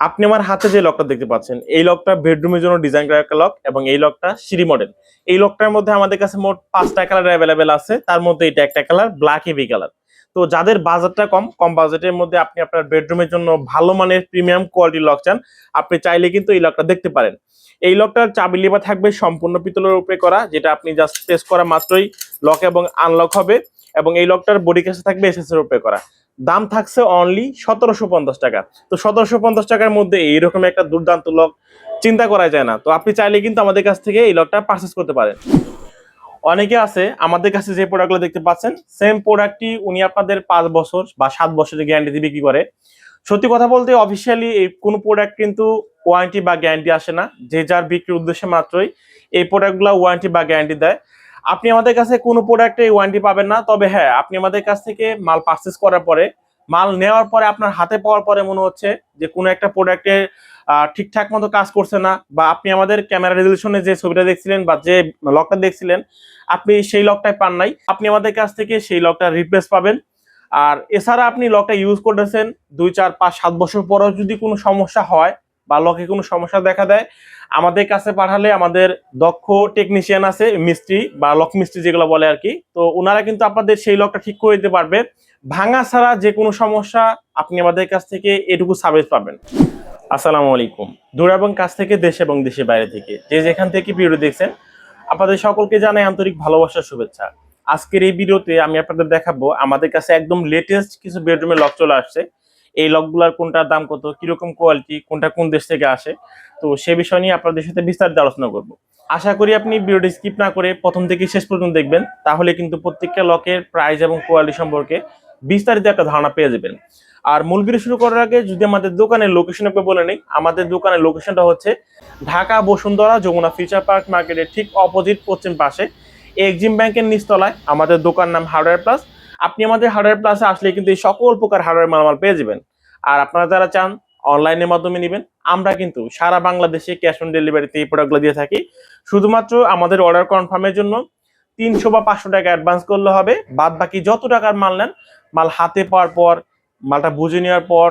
আপনি আমার হাতে যে লকটা দেখতে পাচ্ছেন, এই লকটা বেডরুমের জন্য ডিজাইন করা একটা লক এবং এই লকটা সিঁড়ি মডেল এই লকটার মধ্যে আমাদের কাছে মোট পাঁচটা কালার অ্যাভেলেবেল আছে। তার মধ্যে এটা একটা কালার ব্ল্যাক হেভি কালার তো যাদের বাজেটটা কম কম বাজেটের মধ্যে আপনি আপনার বেডরুমের জন্য ভালো মানের প্রিমিয়াম কোয়ালিটির লক চান, আপনি চাইলে কিন্তু এই লকটা দেখতে পারেন। এই লকটার চাবি লিভার থাকবে সম্পূর্ণ পিতলের উপরে করা, যেটা আপনি জাস্ট প্রেস করা মাত্রই লক এবং আনলক হবে এবং এই লকটার বডি কেসে থাকবে এসএস এর উপরে করা। দাম থাকছে অনলি সতেরোশো পঞ্চাশ টাকা। তো সতেরোশো পঞ্চাশ টাকার মধ্যে এইরকম একটা দুর্দান্ত লক চিন্তা করা যায় না। তো আপনি চাইলে কিন্তু আমাদের কাছ থেকে এই লকটা পারচেস করতে পারেন। অনেকে আছে, আমাদের কাছে যে প্রোডাক্টগুলো দেখতে পাচ্ছেন সেম প্রোডাক্টটি উনি আপনাদের পাঁচ বছর বা সাত বছরের গ্যারান্টি বিক্রি করে। সত্যি কথা বলতে অফিসিয়ালি এই কোনো প্রোডাক্ট কিন্তু ওয়ারেন্টি বা গ্যারান্টি আসে না। যে যার বিক্রির উদ্দেশ্যে মাত্রই এই প্রোডাক্টগুলো ওয়ারেন্টি বা গ্যারান্টি দেয়। আপনি আমাদের কাছে কোনো প্রোডাক্টে ওয়ারেন্টি পাবেন না, তবে হ্যাঁ আপনি আমাদের কাছ থেকে মাল পারচেস করার পরে, মাল নেওয়ার পরে আপনার হাতে পাওয়ার পরে মনে হচ্ছে যে কোনো একটা প্রোডাক্টে ঠিকঠাক মতো কাজ করছে না, বা আপনি আমাদের ক্যামেরা রেজলিউশনে যে ছবিটা দেখছিলেন বা যে লকটা দেখছিলেন, আপনি সেই লকটাই পান নাই। আপনি আমাদের কাছ থেকে সেই লকটা রিপ্লেস পাবেন। আর এছাড়া আপনি লকটা ইউজ করেছেন দুই, চার, পাঁচ, সাত বছর পরেও যদি কোনো সমস্যা হয়, বা লকে কোনো সমস্যা দেখা দেয় আমাদের কাছে পাঠালে আমাদের দক্ষ টেকনিশিয়ান আছে, মিস্ত্রি বা লক মিস্ত্রি যেগুলো বলে আর কি। তো ওনারা কিন্তু আপনাদের সেই লকটা ঠিক করে দিতে পারবে। ভাঙা ছাড়া যে কোনো সমস্যা আপনি আমাদের কাছ থেকে এটুকু সার্ভিস পাবেন। আসসালামু আলাইকুম। দূর এবং কাছ থেকে, দেশ এবং দেশের বাইরে থেকে। যে যেখান থেকে ভিডিও দেখছেন, আপনাদের সকলকে জানাই আন্তরিক ভালোবাসার শুভেচ্ছা। আজকের এই ভিডিওতে আমি আপনাদের দেখাবো, আমাদের কাছে একদম লেটেস্ট কিছু বেডরুমের লক চলে আসছে। এই লকগুলার কোনটার দাম কত, কীরকম কোয়ালিটি কোনটা কোন দেশ থেকে আসে? তো সে বিষয় নিয়ে আপনাদের সাথে বিস্তারিত আলোচনা করব। আশা করি আপনি ভিডিওটি স্কিপ না করে প্রথম থেকে শেষ পর্যন্ত দেখবেন, তাহলে কিন্তু প্রত্যেকটা লকের প্রাইস এবং কোয়ালিটি সম্পর্কে বিস্তারিত একটা ধারণা পেয়ে যাবেন। আর মূল ভিডিও শুরু করার আগে যদি আমাদের দোকানের লোকেশন আপনি বলে নেই, আমাদের দোকানের লোকেশনটা হচ্ছে ঢাকা বসুন্ধরা যমুনা ফিউচার পার্ক মার্কেটের ঠিক অপোজিট পশ্চিম পাশে, এক্সিম ব্যাংকের নিচতলায়। আমাদের দোকান নাম হার্ডওয়্যার প্লাস আপনি আমাদের হার্ডওয়্যার প্লাসে আসলে কিন্তু এই সকল প্রকার হার্ডওয়্যার মালামাল পেয়ে যাবেন। আর আপনারা যারা চান অনলাইনের মাধ্যমে নেবেন, আমরা কিন্তু সারা বাংলাদেশে ক্যাশ অন ডেলিভারিতে এই প্রোডাক্টগুলো দিয়ে থাকি। শুধুমাত্র আমাদের অর্ডার কনফার্মের জন্য তিনশো বা পাঁচশো টাকা অ্যাডভান্স করলে হবে। বাদ বাকি যত টাকার মাল নেন, মাল হাতে পাওয়ার পর, মালটা বুঝে নেওয়ার পর,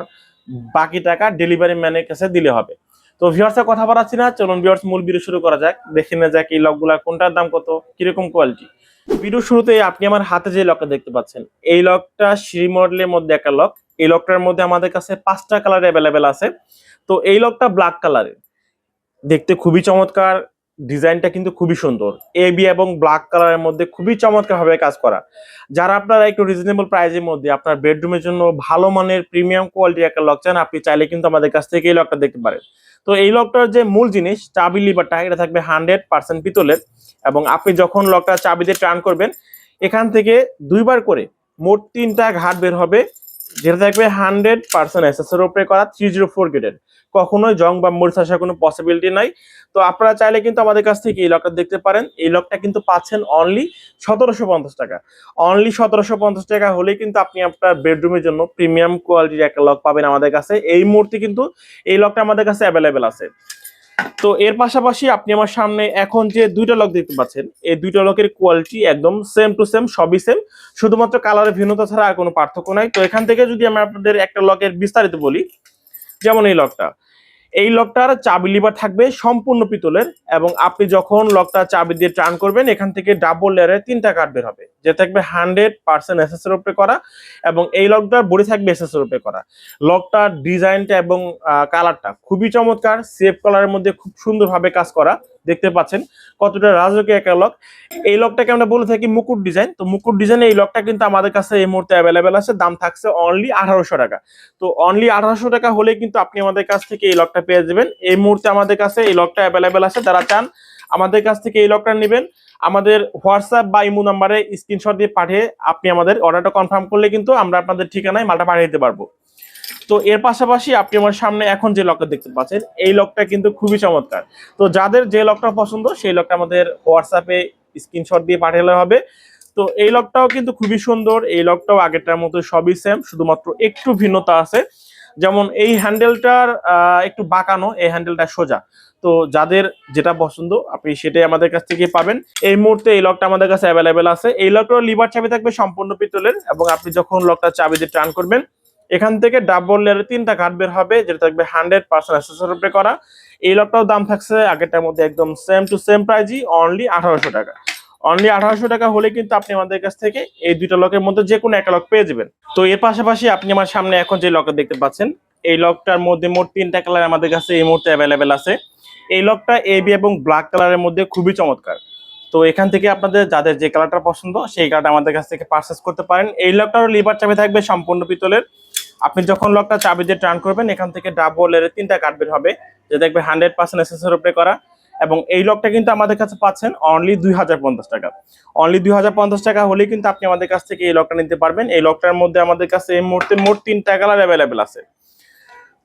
বাকি টাকা ডেলিভারি ম্যানের কাছে দিলে হবে। তো ভিউয়ার্সের কথা বাড়াচ্ছি না, চলুন ভিউয়ার্স মূল ভিডিও শুরু করা যাক। দেখে নেওয়া যাক এই লকগুলা কোনটার দাম কত, কীরকম কোয়ালিটি ভিডিও শুরুতে আপনি আমার হাতে যে লকটা দেখতে পাচ্ছেন, এই লকটা সিঁড়ি মডেলের মধ্যে একটা লক এই লকটার মধ্যে আমাদের কাছে পাঁচটা কালার অ্যাভেলেবেল আছে। তো এই লকটা ব্ল্যাক কালারের দেখতে খুবই চমৎকার, ডিজাইনটা কিন্তু খুবই সুন্দর। এবি এবং ব্ল্যাক কালারের মধ্যে খুবই চমৎকার ভাবে কাজ করা। যারা আপনারা একটু রিজনেবল প্রাইসের মধ্যে আপনার বেডরুমের জন্য ভালো মানের প্রিমিয়াম কোয়ালিটির একটা লক চান, আপনি চাইলে কিন্তু আমাদের কাছ থেকে এই লকটা দেখতে পারেন। তো এই লকটার যে মূল জিনিস, চাবি লিভারটা এটা থাকবে হান্ড্রেড পার্সেন্ট পিতলের। এবং আপনি যখন লকটা চাবি দিয়ে টার্ন করবেন, এখান থেকে দুইবার করে মোট তিনটা ঘাট বের হবে যেটা থাকবে হান্ড্রেড পার্সেন্ট এসএসের উপরে করা থ্রি জিরো ফোর গেটের কখনোই জং বা মরিচ আসার কোনো পসিবিলিটি নাই। তো আপনারা চাইলে কিন্তু আমাদের কাছ থেকে এই লকটা দেখতে পারেন। এই লকটা কিন্তু পাচ্ছেন অনলি সতেরোশো পঞ্চাশ টাকা। অনলি সতেরোশো পঞ্চাশ টাকা হলে কিন্তু আপনি আপনার বেডরুমের জন্য প্রিমিয়াম কোয়ালিটির একটা লক পাবেন আমাদের কাছে। এই মুহূর্তে কিন্তু এই লকটা আমাদের কাছে অ্যাভেলেবেল আছে। তো এর পাশাপাশি আপনি আমার সামনে এখন যে দুইটা লক দেখতে পাচ্ছেন, এই দুইটা লকের কোয়ালিটি একদম সেম টু সেম সবই সেম শুধুমাত্র কালারের ভিন্নতা ছাড়া আর কোনো পার্থক্য নাই। তো এখান থেকে যদি আমি আপনাদের একটা লকের বিস্তারিত বলি, যেমন এই লকটা এই লকটার চাবি লিভার থাকবে সম্পূর্ণ পিতলের এবং আপনি যখন লকটা চাবি দিয়ে টার্ন করবেন, এখান থেকে ডাবল লেয়ারের তিনটা কাঠ বের হবে। যে থাকবে হান্ড্রেড পার্সেন্ট এসএস এর উপরে করা এবং এই লকটার বডি থাকবে এসএসের উপরে করা। লকটার ডিজাইনটা এবং কালারটা খুবই চমৎকার, সেফ কালারের মধ্যে খুব সুন্দরভাবে কাজ করা। দেখতে পাচ্ছেন কতটা রাজকীয় একটা লক এই লকটাকে আমরা বলে থাকি মুকুট ডিজাইন তো মুকুট ডিজাইন এই লকটা কিন্তু আমাদের কাছে এই মুহূর্তে অ্যাভেলেবেল আছে। দাম থাকছে অনলি আঠারোশো টাকা। তো অনলি আঠারোশো টাকা হলে কিন্তু আপনি আমাদের কাছ থেকে এই লকটা পেয়ে যাবেন। এই মুহূর্তে আমাদের কাছে এই লকটা অ্যাভেলেবেল আছে। যারা চান আমাদের কাছ থেকে এই লকটা নেবেন। আমাদের হোয়াটসঅ্যাপ বা ইমো নাম্বারে স্ক্রিনশট দিয়ে পাঠিয়ে আপনি আমাদের অর্ডারটা কনফার্ম করলে কিন্তু আমরা আপনাদের ঠিকানায় মালটা পাঠিয়ে দিতে পারব। তো এর পাশাপাশি আপনি আমার সামনে এখন যে লকটা দেখতে পাচ্ছেন, এই লকটা কিন্তু খুবই চমৎকার। তো যাদের যে লকটা পছন্দ, সেই লকটা আমাদের হোয়াটসঅ্যাপে স্ক্রিনশট দিয়ে পাঠালে হবে। তো এই লকটাও কিন্তু খুবই সুন্দর, এই লকটাও আগেরটার মতো সবই সেম শুধুমাত্র একটু ভিন্নতা আছে। যেমন এই হ্যান্ডেলটার একটু বাঁকানো, এই হ্যান্ডেলটা সোজা। তো যাদের যেটা পছন্দ, আপনি সেটাই আমাদের কাছ থেকে পাবেন। এই মুহূর্তে এই লকটা আমাদের কাছে অ্যাভেলেবেল আছে। এই লকটার লিভার চাবি থাকবে সম্পূর্ণ পিতলের এবং আপনি যখন লকটা চাবি দিয়ে টার্ন করবেন এখান থেকে ডাবল লেয়ারের তিনটা কার্ড বের হবে, যেটা থাকবে হান্ড্রেড পার্সেন্ট অ্যাসেসর উপরে করা। এই লকটাও দাম থাকছে আগেরটার মধ্যে একদম সেম টু সেম প্রাইজই অনলি আঠারোশো টাকা। অনলি আঠারোশো টাকা হলে কিন্তু আপনি আমাদের কাছ থেকে এই দুইটা লকের মধ্যে যে কোনো একটা লক পেয়ে যাবেন। তো এর পাশাপাশি আপনি আমার সামনে এখন যে লকটা দেখতে পাচ্ছেন, এই লকটার মধ্যে মোট তিনটা কালার আমাদের কাছে এই মুহূর্তে অ্যাভেলেবেল আছে। এই লকটা এবি এবং ব্ল্যাক কালারের মধ্যে খুবই চমৎকার। তো এখান থেকে আপনাদের যাদের যে কালারটা পছন্দ, সেই কালারটা আমাদের কাছ থেকে পারচেস করতে পারেন। এই লকটারও লিভার চাবি থাকবে সম্পূর্ণ পিতলের। আপনি যখন লকটা চাবি দিয়ে টার্ন করবেন, এখান থেকে ডাবল এর তিনটা কার্ড বের হবে। যে দেখবে হান্ড্রেড পার্সেন্ট এসেসের উপরে করা। এবং এই লকটা কিন্তু আমাদের কাছে পাচ্ছেন অনলি দুই হাজার পঞ্চাশ টাকা। অনলি দুই হাজার পঞ্চাশ টাকা হলেই কিন্তু আপনি আমাদের কাছ থেকে এই লকটা নিতে পারবেন। এই লকটার মধ্যে আমাদের কাছে এই মুহূর্তে মোট তিনটা কালার অ্যাভেলেবেল আছে।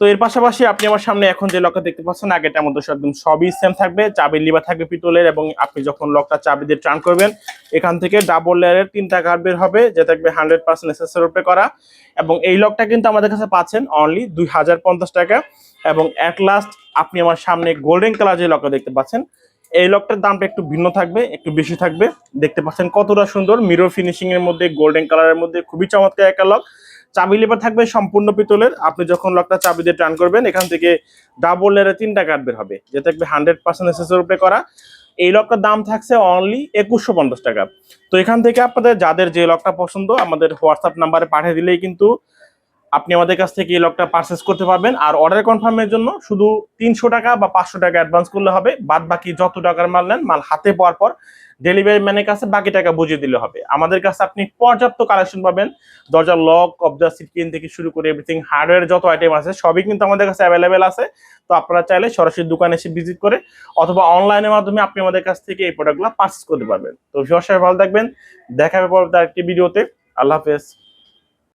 তো এর পাশাপাশি আপনি আমার সামনে এখন যে লকটা দেখতে পাচ্ছেন আগেটার মধ্যে একদম সবই সেম থাকবে। চাবির লিভার থাকবে পিতলের এবং আপনি যখন লকটা চাবি দিয়ে টার্ন করবেন, এখান থেকে ডাবল লেয়ারের তিনটা কার্ড বের হবে, যে থাকবে হান্ড্রেড পার্সেন্ট এসএসের করা। এবং এই লকটা কিন্তু আমাদের কাছে পাচ্ছেন অনলি দুই হাজার পঞ্চাশ টাকা। এবং অ্যাট লাস্ট আপনি আমার সামনে গোল্ডেন কালার যে লকটা দেখতে পাচ্ছেন, এই লকটার দামটা একটু ভিন্ন থাকবে, একটু বেশি থাকবে। দেখতে পাচ্ছেন কতটা সুন্দর মিরর ফিনিশিং এর মধ্যে গোল্ডেন কালারের মধ্যে, খুবই চমৎকার একটা লক। চাবি লেবার থাকবে সম্পূর্ণ পিতলের। আপনি যখন লকটা চাবি দিয়ে টার্ন করবেন, এখান থেকে ডাবল লেয়ারে তিনটা কার্ড বের হবে। যে থাকবে হান্ড্রেড পার্সেন্ট এসেসের উপরে করা। এই লকটার দাম থাকছে অনলি একুশশো পঞ্চাশ টাকা। তো এখান থেকে আপনাদের যাদের যে লকটা পছন্দ, আমাদের হোয়াটসঅ্যাপ নাম্বারে পাঠিয়ে দিলেই কিন্তু আপনি আমাদের কাছ থেকে এই লকটা পারচেস করতে পারবেন। আর অর্ডার কনফার্মের জন্য শুধু তিনশো টাকা বা পাঁচশো টাকা অ্যাডভান্স করলে হবে। বাদ বাকি যত টাকার মাল নেন, মাল হাতে পাওয়ার পর ডেলিভারি ম্যানের কাছে বাকি টাকা বুঝিয়ে দিলে হবে। আমাদের কাছে আপনি পর্যাপ্ত কালেকশন পাবেন। দরজার লক অবজা সিটকিন থেকে শুরু করে এভরিথিং হার্ডওয়্যার যত আইটেম আছে, সবই কিন্তু আমাদের কাছে অ্যাভেলেবেল আছে। তো আপনারা চাইলে সরাসরি দোকানে এসে ভিজিট করে অথবা অনলাইনের মাধ্যমে আপনি আমাদের কাছ থেকে এই প্রোডাক্টগুলো পারচেস করতে পারবেন। তো সবাই ভালো থাকবেন। দেখা হবে পরবর্তী আরেকটি ভিডিওতে আল্লাহ হাফেজ।